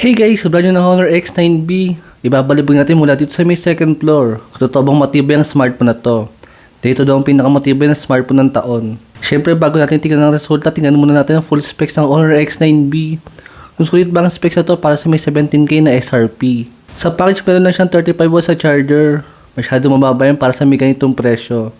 Hey guys, sobrang nyo ng Honor X9B. Ibabalibog natin mula dito sa may second floor. Kung matibay ang smartphone na to. Dito daw ang pinakamatibay na smartphone ng taon. Siyempre bago natin tingnan ang resulta, tingnan muna natin ang full specs ng Honor X9B. Kung sulit ba ang specs na to para sa may 17k na SRP. Sa package meron lang siyang 35 watts sa charger. Masyado mababa yan para sa may ganitong presyo.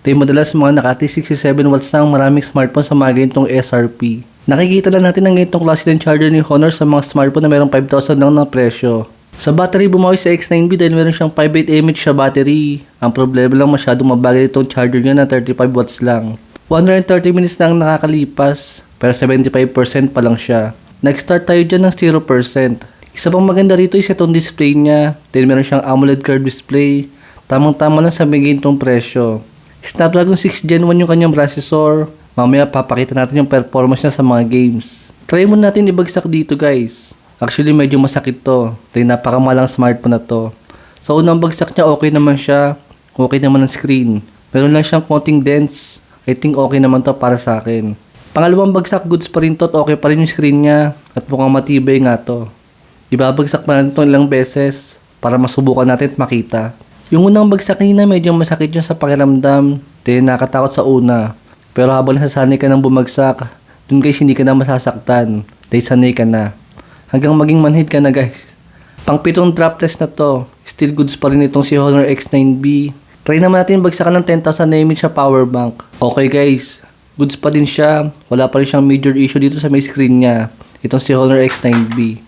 Ito yung madalas mga nakati 67 watts na ang maraming smartphone sa mga ganitong SRP. Nakikita lang natin ang ganitong klase ng charger ni Honor sa mga smartphone na merong 5,000 lang ng presyo. Sa battery bumawi sa X9B dahil meron siyang 58 mAh siya battery. Ang problema lang masyadong mabagal itong charger niya na 35 watts lang. 130 minutes na ang nakakalipas, pero 75% pa lang siya. Nag-start tayo dyan ng 0%. Isa pang maganda rito is itong display niya. Then meron siyang AMOLED curved display. Tamang-tama lang sa may ganitong presyo. Snapdragon 6 Gen 1 yung kanyang processor. Mamaya papakita natin yung performance niya sa mga games. Try muna natin ibagsak dito guys. Actually medyo masakit to. Dahil napakamalang smartphone na to. Sa unang bagsak niya okay naman siya. Okay naman ang screen. Meron lang siyang konting dents. I think okay naman to para sa akin. Pangalawang bagsak goods pa rin to at okay pa rin yung screen niya. At mukhang matibay nga to. Ibabagsak pa natin ito ilang beses para masubukan natin at makita. Yung unang bagsak kanina medyo masakit yun sa pakiramdam. Dahil nakatakot sa una. Pero habang nasasanay ka ng bumagsak, dun guys hindi ka na masasaktan. Dahil sanay ka na. Hanggang maging manhid ka na guys. Pang pitong drop test na to, still goods pa rin itong si Honor X9B. Try naman natin bagsakan ng 10,000 mAh sa power bank. Okay guys, goods pa din siya. Wala pa rin siyang major issue dito sa may screen niya. Itong si Honor X9B.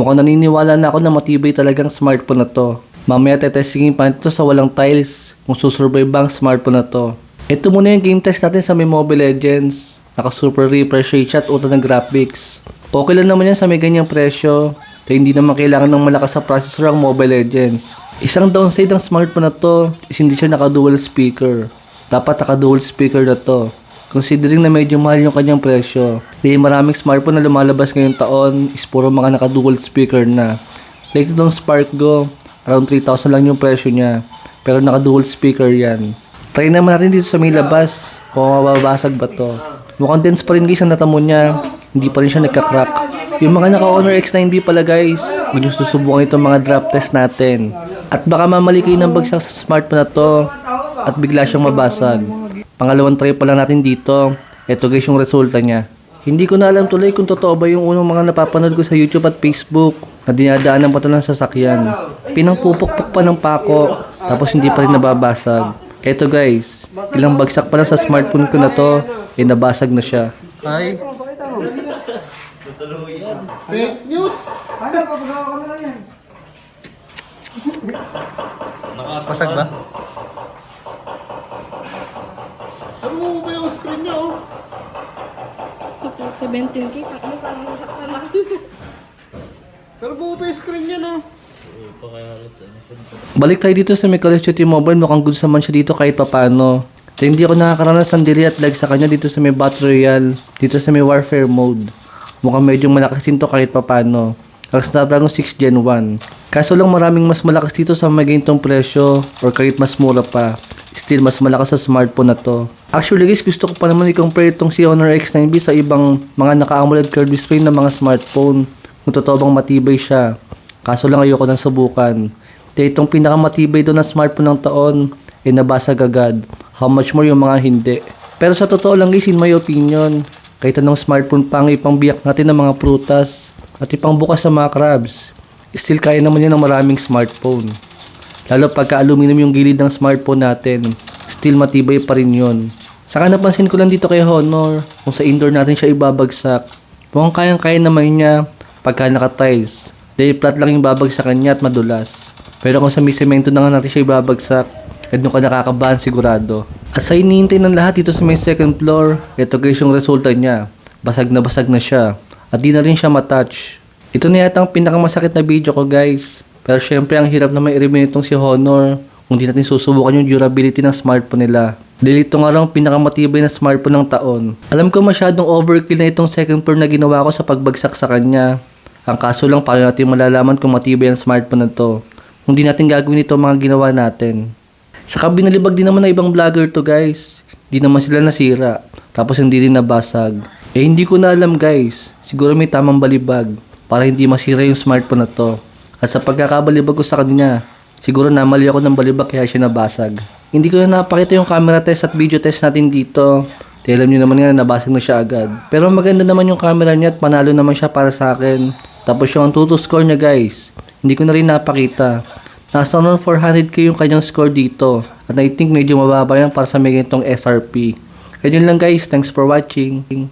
Mukhang naniniwala na ako na matibay talagang smartphone na to. Mamaya tetestingin pa ito sa walang tiles kung susurvive ba ang smartphone na to. Ito muna yung game test natin sa may Mobile Legends. Naka super refresh rate siya at uta ng graphics. Okay lang naman yan sa may ganyang presyo. Kaya hindi naman kailangan ng malakas sa processor ang Mobile Legends. Isang downside ng smartphone na to is hindi siya naka-dual speaker. Dapat naka-dual speaker na to. Considering na medyo mahal yung kanyang presyo. Dahil maraming smartphone na lumalabas ngayong taon is puro mga naka-dual speaker na. Like itong Spark Go, around 3,000 lang yung presyo niya. Pero naka-dual speaker yan. Try naman natin dito sa may labas kung mababasag ba to. Mukhang dense pa rin guys ang natamo niya. Hindi pa rin siya nagka-crack. Yung mga naka-Honor X9B pala guys, medyo susubukan itong mga drop test natin. At baka mamali kayo ng bagsak sa smartphone na to at bigla siyang mabasag. Pangalawang try pa lang natin dito. Ito guys yung resulta niya. Hindi ko na alam tuloy kung totoo ba yung unang mga napapanood ko sa YouTube at Facebook na dinadaanan pa to ng sasakyan. Pinangpupukpuk pa ng pako tapos hindi pa rin nababasag. Eto guys, ilang bagsak pa lang sa smartphone ko na to, eh nabasag na siya. Ay, Fake news! basag ba? Ano mo ba yung screen niya, oh? Super 17K, ano pa naman sa kama? Pero buo pa yung screen niya, no? Balik tayo dito sa may Call of Mobile, mukhang goods naman siya dito kahit papano. So, hindi ako nakakaranas ng diri at lag sa kanya dito sa may Battle Royale, dito sa may Warfare mode. Mukhang medyo malakas din kahit papano. Ang Snapdragon 6 Gen 1. Kaso lang maraming mas malakas dito sa may ganitong presyo or kahit mas mura pa. Still mas malakas sa smartphone na to. Actually guys, gusto ko pa naman i-compare itong si Honor X9B sa ibang mga naka-AMOLED curved display na mga smartphone. Kung totoo bang matibay siya. Kaso lang ayoko nang subukan. Dahil itong pinakamatibay doon na smartphone ng taon, eh nabasag agad. How much more yung mga hindi. Pero sa totoo lang guys, in my opinion, kahit anong smartphone pang ipangbiyak natin ng mga prutas at ipangbukas sa mga crabs, still kaya naman yan ng maraming smartphone. Lalo pagka aluminum yung gilid ng smartphone natin, still matibay pa rin yun. Saka napansin ko lang dito kay Honor, kung sa indoor natin siya ibabagsak, mukhang kayang-kaya naman niya pagka naka-tiles. Dahil flat lang yung babagsakan niya at madulas. Pero kung sa may semento na nga natin siya ibabagsak, at doon ka nakakabahan sigurado. At sa iniintay ng lahat dito sa may second floor, ito guys yung resulta niya. Basag na basag na siya. At di na rin siya matouch. Ito na yata ang pinakamasakit na video ko guys. Pero syempre ang hirap na may i-review itong si Honor kung di natin susubukan yung durability ng smartphone nila. Dahil ito nga lang ang pinakamatibay na smartphone ng taon. Alam ko masyadong overkill na itong second floor na ginawa ko sa pagbagsak sa kanya. Ang kaso lang paano natin malalaman kung matibay ang smartphone na to. Kung di natin gagawin ito mga ginawa natin. Sa binalibag din naman na ibang vlogger to guys. Di naman sila nasira. Tapos hindi rin nabasag. Eh hindi ko na alam guys. Siguro may tamang balibag. para hindi masira yung smartphone na to. At sa pagkakabalibag ko sa kanya, siguro namali ako ng balibag kaya siya nabasag. Hindi ko na napakita yung camera test at video test natin dito. Dahil alam nyo naman nga nabasag na siya agad. Pero maganda naman yung camera niya at panalo naman siya para sa akin. Tapos yung Antutu score niya guys. Hindi ko na rin napakita. Nasa around 400k yung kanyang score dito. At I think medyo mababa yan para sa may ganitong SRP. Kaya yun lang guys. Thanks for watching.